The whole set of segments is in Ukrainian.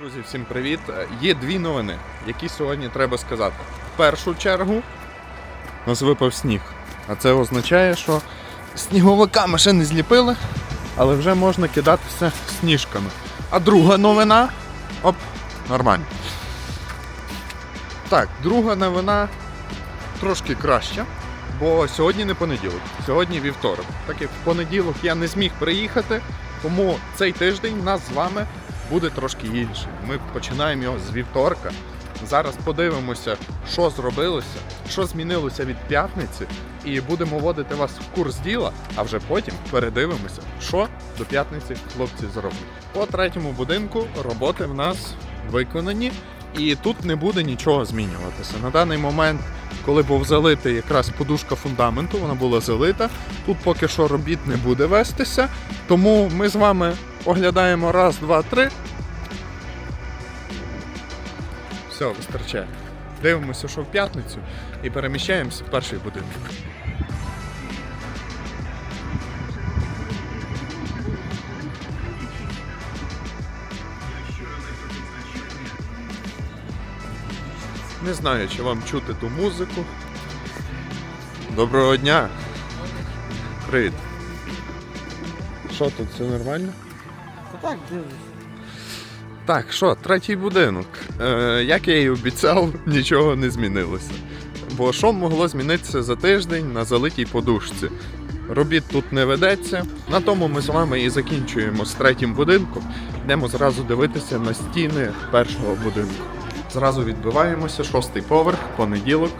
Друзі, всім привіт! Є дві новини, які сьогодні треба сказати. В першу чергу у нас випав сніг. А це означає, що сніговика ми ще не зліпили, але вже можна кидатися сніжками. А друга новина. Оп, нормально. Так, друга новина трошки краща, бо сьогодні не понеділок, сьогодні вівторок. Так як в понеділок я не зміг приїхати, тому цей тиждень нас з вами буде трошки інший. Ми починаємо його з вівторка. Зараз подивимося, що зробилося, що змінилося від п'ятниці, і будемо вводити вас в курс діла, а вже потім передивимося, що до п'ятниці хлопці зроблять. По третьому будинку роботи в нас виконані, і тут не буде нічого змінюватися. На даний момент, коли був залитий якраз подушка фундаменту, вона була залита. Тут поки що робіт не буде вестися, тому ми з вами оглядаємо раз, два, три. Все, вистачає. Дивимося, що в п'ятницю, і переміщаємося в перший будинок. Не знаю, чи вам чути ту музику. Доброго дня! Привіт! Що тут, все нормально? Та так, дивись. Так, що, третій будинок. Е, як я і обіцяв, нічого не змінилося. Бо що могло змінитися за тиждень на залитій подушці? Робіт тут не ведеться. На тому ми з вами і закінчуємо з третім будинком. Йдемо зразу дивитися на стіни першого будинку. Зразу відбиваємося, шостий поверх, понеділок.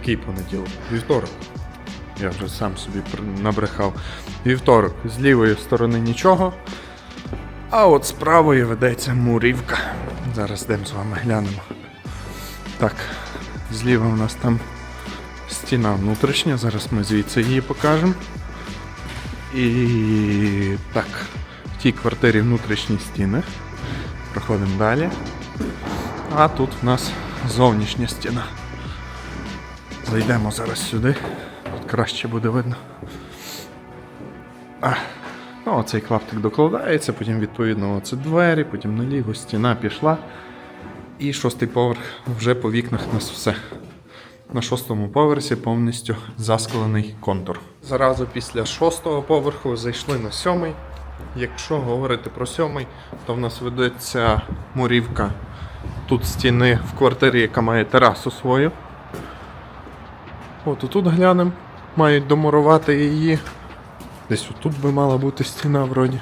Який понеділок? Вівторок. Я вже сам собі набрехав. Вівторок. З лівої сторони нічого. А от з правої ведеться мурівка. Зараз йдемо з вами глянемо. Так, зліва у нас там стіна внутрішня, зараз ми звідси її покажемо. І так, в тій квартирі внутрішні стіни. Проходимо далі. А тут в нас зовнішня стіна. Зайдемо зараз сюди. Краще буде видно. А, ну, оцей клаптик докладається, потім відповідно оце двері, потім наліво стіна пішла. І шостий поверх вже по вікнах у нас все. На шостому поверсі повністю засклений контур. Зразу після шостого поверху зайшли на сьомий. Якщо говорити про сьомий, то в нас ведеться мурівка тут стіни в квартирі, яка має терасу свою. От тут глянемо. Мають домурувати її. Десь отут би мала бути стіна вроді.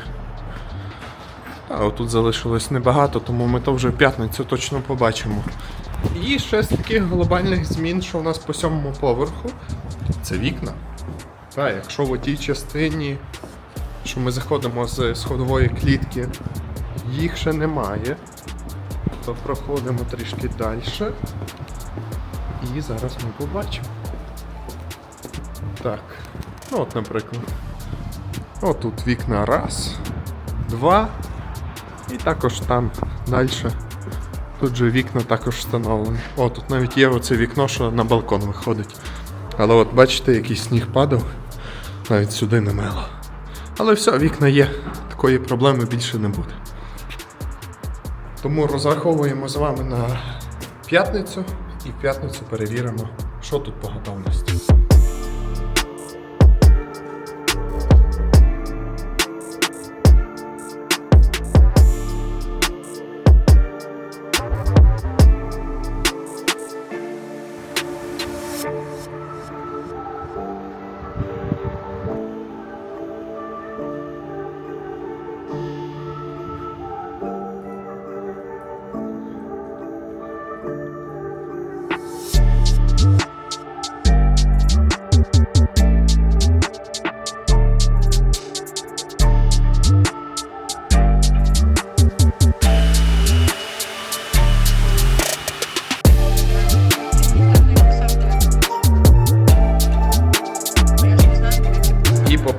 А отут залишилось небагато, тому ми то вже в п'ятницю точно побачимо. І ще з таких глобальних змін, що у нас по сьомому поверху, це вікна. Так, якщо в отій частині, що ми заходимо з сходової клітки, їх ще немає, то проходимо трішки далі. І зараз ми побачимо. Так. Ну от, наприклад. Отут вікна раз, два. І також там далі. Тут же вікна також встановлені. О, тут навіть є оце вікно, що на балкон виходить. Але от бачите, який сніг падав, навіть сюди не мило. Але все, вікна є. Такої проблеми більше не буде. Тому розраховуємо з вами на п'ятницю і в п'ятницю перевіримо, що тут по готовності.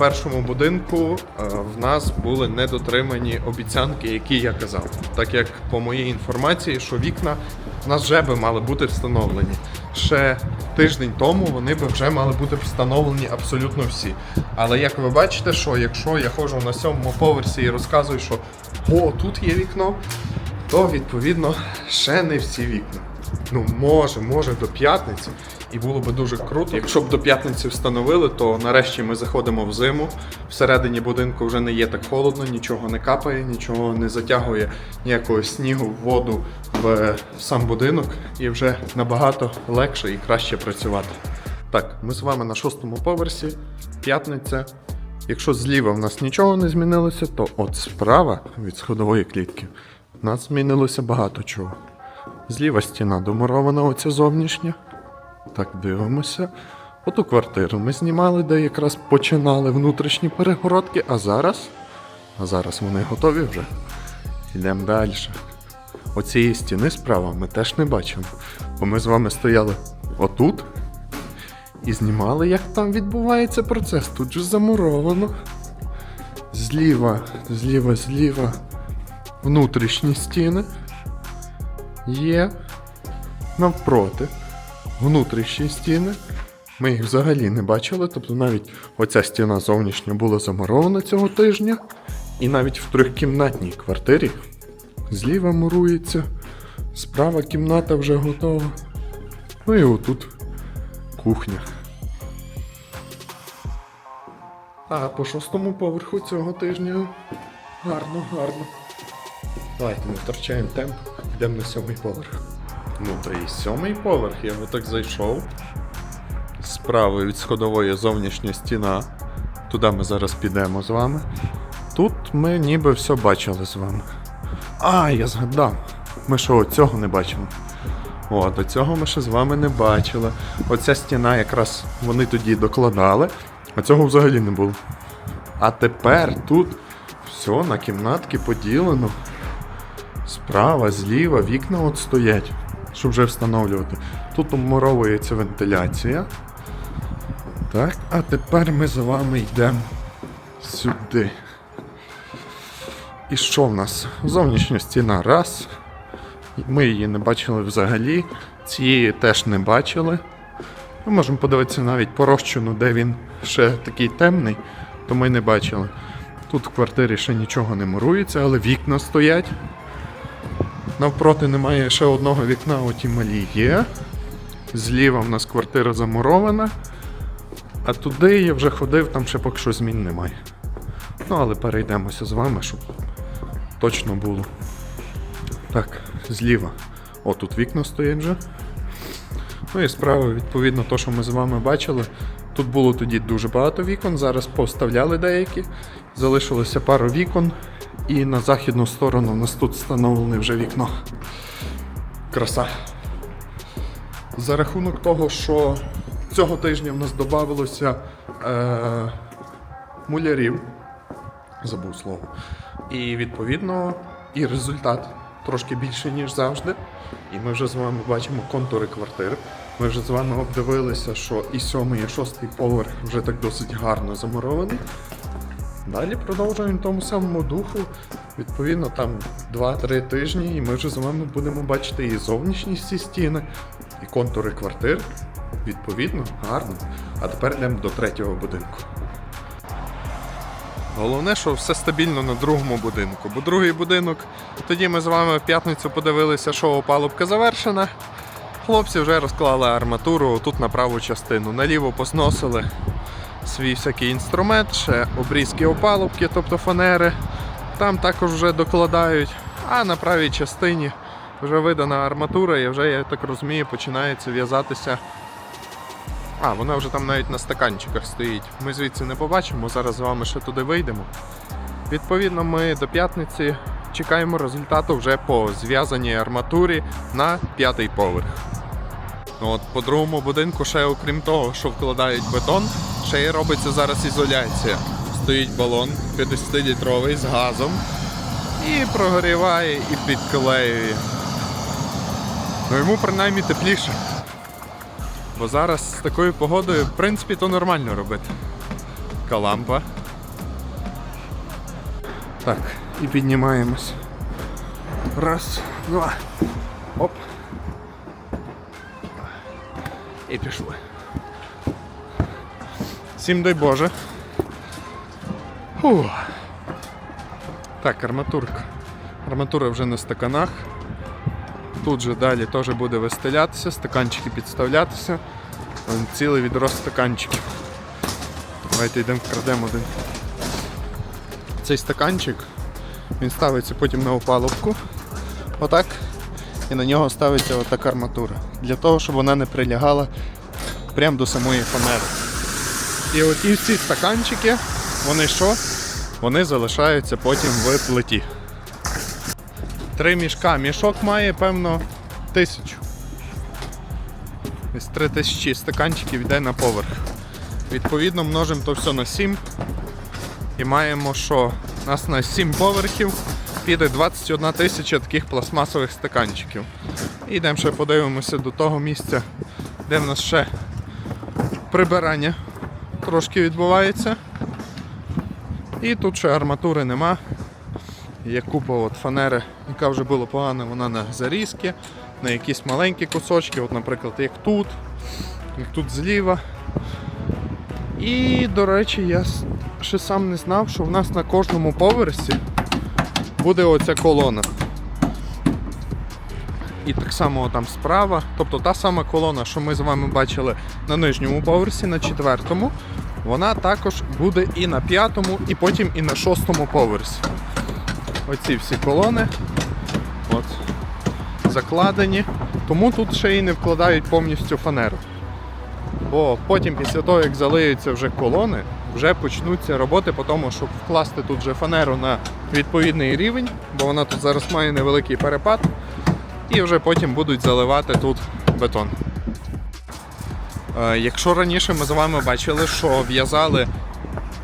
Першому будинку е, в нас були недотримані обіцянки, які я казав. Так як по моїй інформації, що вікна у нас вже би мали бути встановлені. Ще тиждень тому вони би вже мали бути встановлені абсолютно всі. Але як ви бачите, що якщо я ходжу на сьомому поверсі і розказую, що о, тут є вікно, то відповідно ще не всі вікна. Ну, може, може до п'ятниці. І було би дуже круто. Якщо б до п'ятниці встановили, то нарешті ми заходимо в зиму. Всередині будинку вже не є так холодно, нічого не капає, нічого не затягує ніякого снігу, воду в сам будинок, і вже набагато легше і краще працювати. Так, ми з вами на шостому поверсі, п'ятниця. Якщо зліва в нас нічого не змінилося, то от справа від сходової клітки в нас змінилося багато чого. Зліва стіна домурована, оця зовнішня. Так, дивимося. Оту квартиру ми знімали, де якраз починали внутрішні перегородки, а зараз. А зараз вони готові вже. Йдемо далі. Оцієї стіни справа ми теж не бачимо. Бо ми з вами стояли отут і знімали, як там відбувається процес. Тут же замуровано. Зліва, зліва, зліва внутрішні стіни є навпроти внутрішні стіни. Ми їх взагалі не бачили, тобто навіть оця стіна зовнішня була замурована цього тижня, і навіть в трьохкімнатній квартирі зліва мурується, справа кімната вже готова. Ну і отут кухня. А по шостому поверху цього тижня гарно, гарно. Давайте не втрачаємо темп, йдемо на сьомий поверх. Ну, то і сьомий поверх, я би так зайшов. Справа від сходової зовнішня стіна. Туди ми зараз підемо з вами. Тут ми ніби все бачили з вами. А, я згадав. Ми що, цього не бачимо? О, до цього ми ще з вами не бачили. Оця стіна якраз вони тоді докладали, а цього взагалі не було. А тепер тут все на кімнатки поділено. Справа, зліва, вікна от стоять, щоб вже встановлювати. Тут умуровується вентиляція. Так, а тепер ми з вами йдемо сюди. І що в нас? Зовнішня стіна раз. Ми її не бачили взагалі. Цієї теж не бачили. Ми можемо подивитися навіть по де він ще такий темний, то ми не бачили. Тут в квартирі ще нічого не мурується, але вікна стоять. Навпроти немає ще одного вікна, оті малі є. Зліва в нас квартира замурована. А туди я вже ходив, там ще поки що змін немає. Ну, але перейдемося з вами, щоб точно було. Так, зліва. О, тут вікна стоять вже. Ну і справа, відповідно, то, що ми з вами бачили. Тут було тоді дуже багато вікон, зараз поставляли деякі. Залишилося пару вікон. І на західну сторону у нас тут встановлене вже вікно. Краса. За рахунок того, що цього тижня в нас додавалося е, мулярів, забув слово. І відповідно і результат трошки більший, ніж завжди. І ми вже з вами бачимо контури квартир. Ми вже з вами обдивилися, що і сьомий, і шостий поверх вже так досить гарно замурований. Далі продовжуємо в тому самому духу. Відповідно, там 2-3 тижні, і ми вже з вами будемо бачити і зовнішні ці стіни, і контури квартир. Відповідно, гарно. А тепер йдемо до третього будинку. Головне, що все стабільно на другому будинку. Бо другий будинок, тоді ми з вами в п'ятницю подивилися, що опалубка завершена. Хлопці вже розклали арматуру тут на праву частину. Наліво посносили свій всякий інструмент, ще обрізки опалубки, тобто фанери. Там також вже докладають. А на правій частині вже видана арматура і вже, я так розумію, починається в'язатися. А, вона вже там навіть на стаканчиках стоїть. Ми звідси не побачимо, зараз з вами ще туди вийдемо. Відповідно, ми до п'ятниці чекаємо результату вже по зв'язаній арматурі на п'ятий поверх. Ну от По другому будинку, ще окрім того, що вкладають бетон, ще робиться зараз ізоляція. Стоїть балон 50-літровий з газом і прогріває, і підклеює. Ну йому принаймні тепліше. Бо зараз з такою погодою, в принципі, то нормально робити. Така лампа. Так, і піднімаємось. Раз, два. Оп. І пішли. Всім дай Боже. Фух. Так, арматурка. Арматура вже на стаканах. Тут же далі теж буде вистелятися, стаканчики підставлятися. Вон Цілий відро стаканчиків. Давайте йдемо вкрадемо один. Цей стаканчик він ставиться потім на опалубку. Отак. І на нього ставиться отака арматура. Для того, щоб вона не прилягала прямо до самої фанери. І оті всі стаканчики, вони що? Вони залишаються потім в плиті. Три мішка. Мішок має, певно, тисячу. Ось три тисячі стаканчиків йде на поверх. Відповідно, множимо то все на 7. І маємо, що у нас на 7 поверхів піде 21 тисяча таких пластмасових стаканчиків. І йдемо ще подивимося до того місця, де в нас ще прибирання трошки відбувається. І тут ще арматури нема. Є купа от фанери, яка вже була погана, вона на зарізки, на якісь маленькі кусочки, от, наприклад, як тут, як тут зліва. І, до речі, я ще сам не знав, що в нас на кожному поверсі буде оця колона. І так само там справа, тобто та сама колона, що ми з вами бачили на нижньому поверсі, на четвертому, вона також буде і на п'ятому, і потім і на шостому поверсі. Оці всі колони от, закладені, тому тут ще і не вкладають повністю фанеру. Бо потім, після того, як залиються вже колони, вже почнуться роботи по тому, щоб вкласти тут вже фанеру на відповідний рівень, бо вона тут зараз має невеликий перепад, і вже потім будуть заливати тут бетон. Е, Якщо раніше ми з вами бачили, що в'язали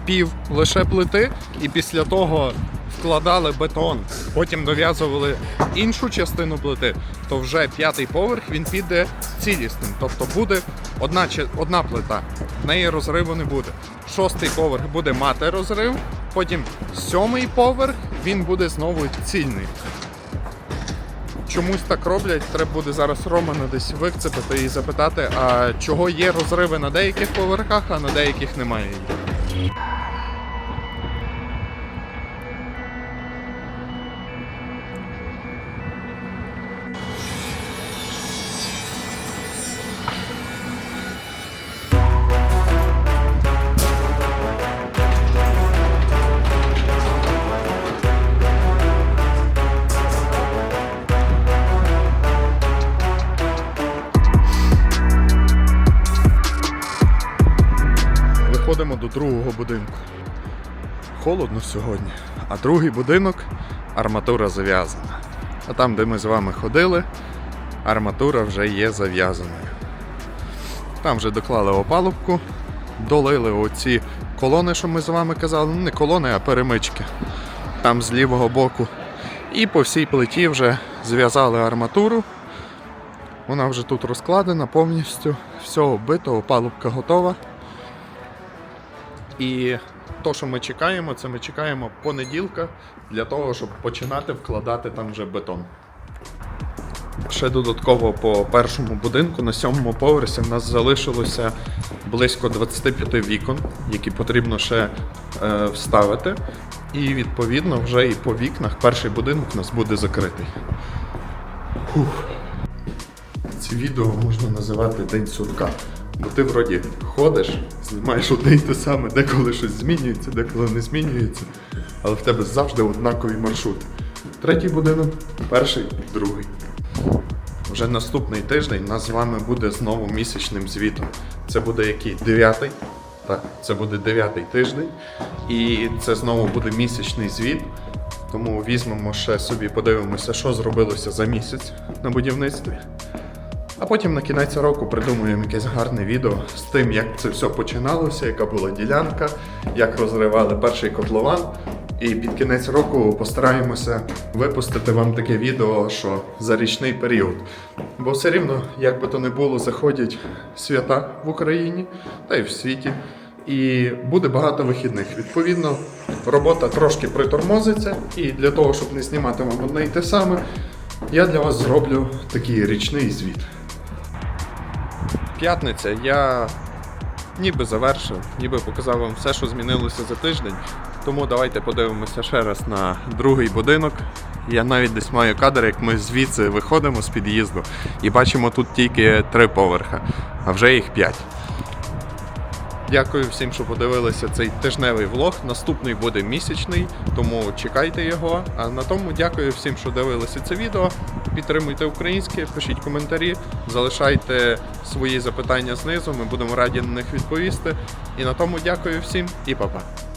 пів лише плити, і після того вкладали бетон, потім дов'язували іншу частину плити, то вже п'ятий поверх він піде цілісним. Тобто буде одна, одна плита, в неї розриву не буде. Шостий поверх буде мати розрив, потім сьомий поверх він буде знову цільний. Чомусь так роблять, треба буде зараз Романа десь викцепити і запитати, а чого є розриви на деяких поверхах, а на деяких немає їх. Холодно сьогодні, а другий будинок арматура зав'язана. А там, де ми з вами ходили, арматура вже є зав'язаною. Там вже доклали опалубку, долили оці колони, що ми з вами казали. Ну, не колони, а перемички. Там з лівого боку. І по всій плиті вже зв'язали арматуру. Вона вже тут розкладена повністю, все оббито, опалубка готова. І то, що ми чекаємо, це ми чекаємо понеділка для того, щоб починати вкладати там вже бетон. Ще додатково по першому будинку на сьомому поверсі в нас залишилося близько 25 вікон, які потрібно ще е, вставити. І відповідно вже і по вікнах перший будинок у нас буде закритий. Фух. Ці відео можна називати День сурка. Бо ти вроді ходиш, знімаєш одне й те саме, деколи щось змінюється, деколи не змінюється, але в тебе завжди однакові маршрути. Третій будинок, перший, другий. Вже наступний тиждень нас з вами буде знову місячним звітом. Це буде який? Дев'ятий? Так, це буде дев'ятий тиждень. І це знову буде місячний звіт. Тому візьмемо ще собі, подивимося, що зробилося за місяць на будівництві. А потім на кінець року придумуємо якесь гарне відео з тим, як це все починалося, яка була ділянка, як розривали перший котлован. І під кінець року постараємося випустити вам таке відео, що за річний період. Бо все рівно, як би то не було, заходять свята в Україні та й в світі. І буде багато вихідних. Відповідно, робота трошки притормозиться, і для того, щоб не знімати вам одне й те саме, я для вас зроблю такий річний звіт. П'ятниця. Я ніби завершив, ніби показав вам все, що змінилося за тиждень. Тому давайте подивимося ще раз на другий будинок. Я навіть десь маю кадр, як ми звідси виходимо з під'їзду і бачимо тут тільки три поверха, а вже їх п'ять. Дякую всім, що подивилися цей тижневий влог. Наступний буде місячний, тому чекайте його. А на тому дякую всім, що дивилися це відео. Підтримуйте українське, пишіть коментарі, залишайте свої запитання знизу. Ми будемо раді на них відповісти. І на тому дякую всім і па-па.